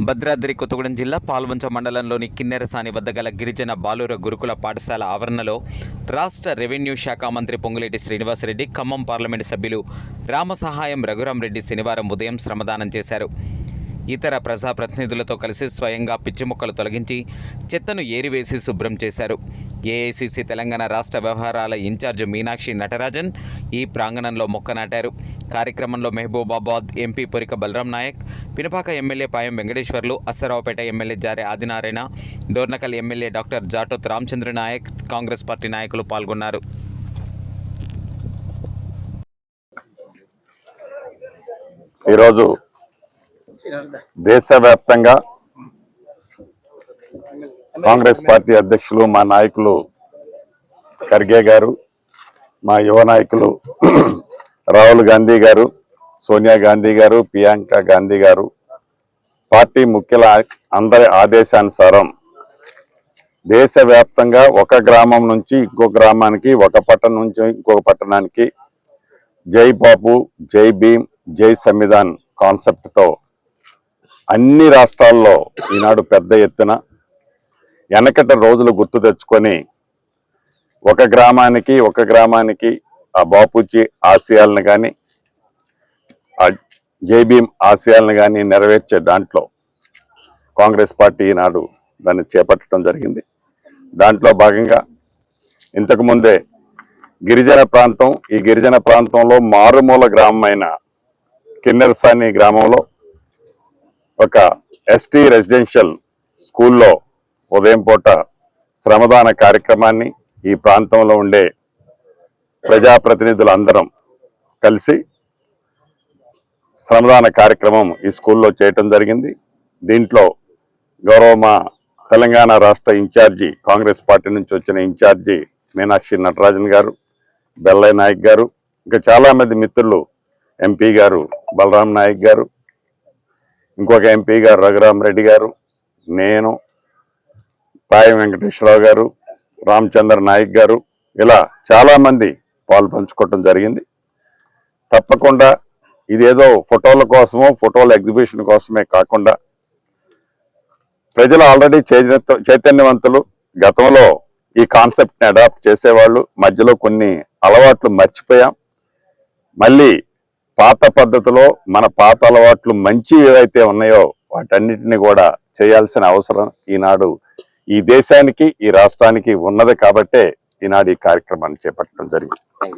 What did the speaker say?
భద్రాద్రి కొత్తగూడెం జిల్లా పాల్వంచ మండలంలోని కిన్నెరసాని వద్ద గల గిరిజన బాలుర గురుకుల పాఠశాల ఆవరణలో రాష్ట్ర రెవెన్యూ శాఖ మంత్రి పొంగులేటి శ్రీనివాసరెడ్డి ఖమ్మం పార్లమెంటు సభ్యులు రామసహాయం రఘురామరెడ్డి శనివారం ఉదయం శ్రమదానం చేశారు. ఇతర ప్రజాప్రతినిధులతో కలిసి స్వయంగా పిచ్చి మొక్కలు తొలగించి చెత్తను ఏరివేసి శుభ్రం చేశారు. ఏఐసిసి తెలంగాణ రాష్ట్ర వ్యవహారాల ఇన్ఛార్జ్ మీనాక్షి నటరాజన్ ఈ ప్రాంగణంలో మొక్క నాటారు. కార్యక్రమంలో Mahabubabad MP Porika Balaram Naik Pinapaka MLA Payam Venkateswarlu Aswaraopeta MLA Jare Adinarayana Dornakal MLA doctor Jatoth Ramachandra Naik Congress party నాయకులు పాల్గొన్నారు. ఈరోజు దేశవ్యాప్తంగా కాంగ్రెస్ పార్టీ అధ్యక్షులు మా నాయకులు ఖర్గే గారు మా యువ నాయకులు రాహుల్ గాంధీ గారు సోనియా గాంధీ గారు ప్రియాంక గాంధీ గారు పార్టీ ముఖ్యుల అందరి ఆదేశానుసారం దేశవ్యాప్తంగా ఒక గ్రామం నుంచి ఇంకో గ్రామానికి ఒక పట్టణం నుంచి ఇంకొక పట్టణానికి జై బాబు జై భీమ్ జై సంవిధాన్ కాన్సెప్ట్తో అన్ని రాష్ట్రాల్లో ఈనాడు పెద్ద ఎత్తున వెనకట రోజులు గుర్తు తెచ్చుకొని ఒక గ్రామానికి ఒక గ్రామానికి ఆ బాపూచి ఆశయాలను కానీ ఆ జై భీమ్ ఆశయాలను కానీ నెరవేర్చే దాంట్లో కాంగ్రెస్ పార్టీ ఈనాడు దాన్ని చేపట్టడం జరిగింది. దాంట్లో భాగంగా ఇంతకుముందే గిరిజన ప్రాంతం ఈ గిరిజన ప్రాంతంలో మారుమూల గ్రామమైన కిన్నెరసాని గ్రామంలో ఒక ఎస్టీ రెసిడెన్షియల్ స్కూల్లో ఉదయం పూట శ్రమదాన కార్యక్రమాన్ని ఈ ప్రాంతంలో ఉండే ప్రజాప్రతినిధులందరం కలిసి శ్రమదాన కార్యక్రమం ఈ స్కూల్లో చేయటం జరిగింది. దీంట్లో గౌరవ మా తెలంగాణ రాష్ట్ర ఇన్ఛార్జి కాంగ్రెస్ పార్టీ నుంచి వచ్చిన ఇన్ఛార్జి మీనాక్షి నటరాజన్ గారు బెల్లయ్య నాయక్ గారు ఇంకా చాలామంది మిత్రులు ఎంపీ గారు బలరాం నాయక్ గారు ఇంకొక ఎంపీ గారు రఘురామ్ రెడ్డి గారు నేను పాయం వెంకటేశ్వరరావు గారు రామచంద్ర నాయక్ గారు ఇలా చాలామంది పాలు పంచుకోవటం జరిగింది. తప్పకుండా ఇదేదో ఫోటోల కోసమో ఫోటోల ఎగ్జిబిషన్ కోసమే కాకుండా ప్రజలు ఆల్రెడీ చైతన్య చైతన్యవంతులు. గతంలో ఈ కాన్సెప్ట్ని అడాప్ట్ చేసేవాళ్ళు. మధ్యలో కొన్ని అలవాట్లు మర్చిపోయాం. మళ్ళీ పాత పద్ధతిలో మన పాత అలవాట్లు మంచి ఏవైతే ఉన్నాయో వాటన్నిటిని కూడా చేయాల్సిన అవసరం ఈనాడు ఈ దేశానికి ఈ రాష్ట్రానికి ఉన్నది కాబట్టే ఈనాడు ఈ కార్యక్రమాన్ని చేపట్టడం జరిగింది.